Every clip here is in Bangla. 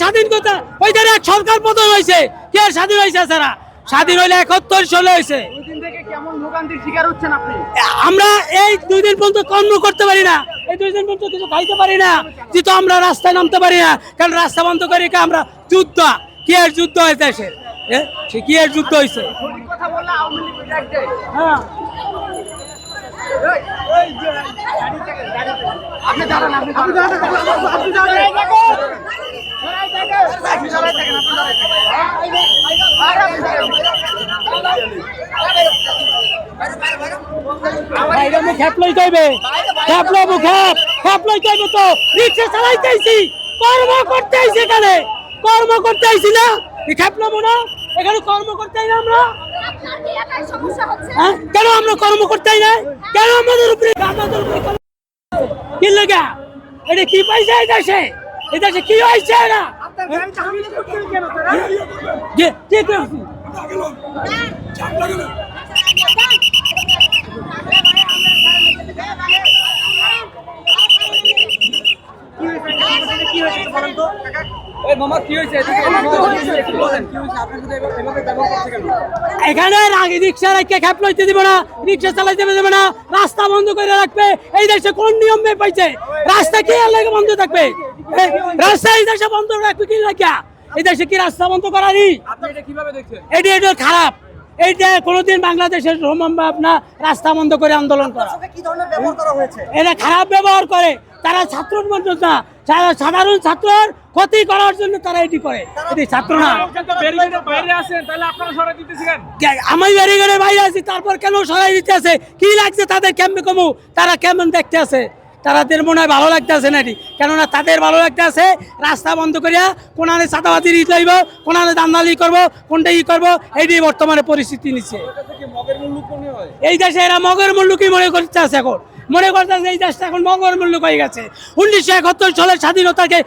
স্বাধীন কথা ওইখানে এক সরকার পতন হয়েছে কে স্বাধীন হয়েছে স্যারা স্বাধীন হইলে একাত্তর সালে হয়েছে। দুই দিন থেকে কেমন ভোগান্তির শিকার হচ্ছেন আপনি? আমরা এই দুই দিন পর্যন্ত কর্ম করতে পারি না। এই দুই দিন পর্যন্ত কিছু খাইতে পারি না। যেহেতু আমরা রাস্তায় নামতে পারি না কারণ রাস্তা বন্ধ করে কি আমরা যুদ্ধ। কি এর যুদ্ধ হয়েছে? সে কি এর যুদ্ধ হয়েছে হ্যাঁ। আপনি দাঁড়ান। আপনি দাঁড়ান আপনি দাঁড়ান। কর্ম করতে এখানে কর্ম করতে আইছি না খ্যাপ এখানে কর্ম করতে না আমরা? কেন আমরা কর্ম করতে না কেন আমাদের উপরে কি লাগা এটা কি পাইছে এই দেশে এই কি হয়েছে না আপনার গাড়িতে হামলা যে কি হয়েছে বলেন তো। এখানে আগে রিক্সা রেখে খ্যাপ লইতে দিব না রিক্সা চালাইতে দেবে না রাস্তা বন্ধ করে রাখবে এই দেশে কোন নিয়ম মে পাইছে? রাস্তা কি আর লাগে বন্ধ থাকবে? রাস্তা এই দেশে বন্ধ রাখবে কি লাগিয়া এই দেশে কি রাস্তা বন্ধ করারই এটি এটা খারাপ। এইটা কোনোদিন বাংলাদেশের সম্ভব না রাস্তা বন্ধ করে আন্দোলন করা। কি ধরনের ব্যবহার এরা খারাপ ব্যবহার করে। তারা ছাত্র না সাধারণ ছাত্রর ক্ষতি করার জন্য তারা এটি করে। এটি ছাত্র না। আমি ব্যারিগেডের বাইরে আছি তারপর কেন সরাই দিতে আছে? কি লাগছে তাদের কেমনে কমু? তারা কেমন দেখতে আছে? তাদের মনে হয় ভালো লাগতে আছে নাকি কেননা তাদের ভালো লাগতে আছে রাস্তা বন্ধ করিয়া কোনানে ছাতাবাতি রিট লইব, কোনানে দান্দালি করব, কোনটা ই করব এইটি বর্তমানে পরিস্থিতি নিচ্ছে। এই দেশে এরা মগের মুল্লুকই মনে করতে আছে এখন? মনে করতে আছে এই দেশটা এখন মগের মুল্লুক হয়ে গেছে। উনিশশো একাত্তর সালের স্বাধীনতাকে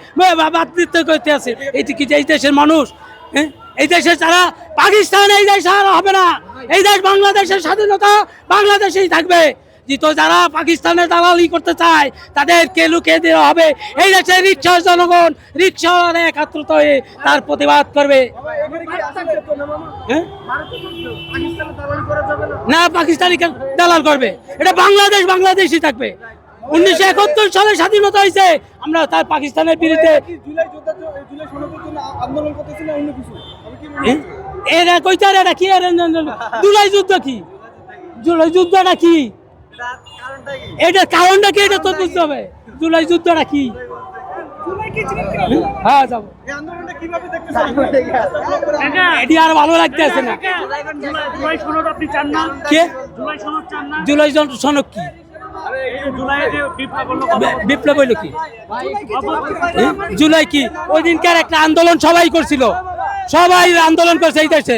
বাতিত্ব করতে আছে। এটি কি এই দেশের মানুষ? হ্যাঁ? এই দেশে যারা পাকিস্তান এই দেশ আর হবে না। এই দেশ বাংলাদেশের স্বাধীনতা বাংলাদেশেই থাকবে। যেহেতু যারা পাকিস্তানের দালালি করতে চায় তাদেরকে লুকিয়ে দেওয়া হবে। এই দেশের রিক্সার জনগণ রিক্সা একাত্রতা হয়ে তার প্রতিবাদ করবে। হ্যাঁ? পাকিস্তানে না পাকিস্তানি দালাল করবে। এটা বাংলাদেশ বাংলাদেশই থাকবে। উনিশশো একাত্তর সালে স্বাধীনতা হয়েছে। আমরা তার পাকিস্তানের বিরুদ্ধে এ? এরা কইতার এটা কি জুলাই যুদ্ধ কি? জুলাই যুদ্ধটা কি? এটা কারণটা কি? এটা তো বুঝতে হবে। জুলাই যুদ্ধটা কি? হ্যাঁ যাব। এই আন্দোলনটা কীভাবে দেখতেছেন এটি আর ভালো লাগতে আছে না। জুলাই সনদ আপনি চান না? কে? জুলাই সনদ চান না? জুলাই জন- সনক কি? এই যে জুলাইয়ে যে বিপ্লব হলো হইল কি? জুলাই কি? ওই দিনকার একটা আন্দোলন সবাই করছিল। সবাই আন্দোলন করছে এই দেশে।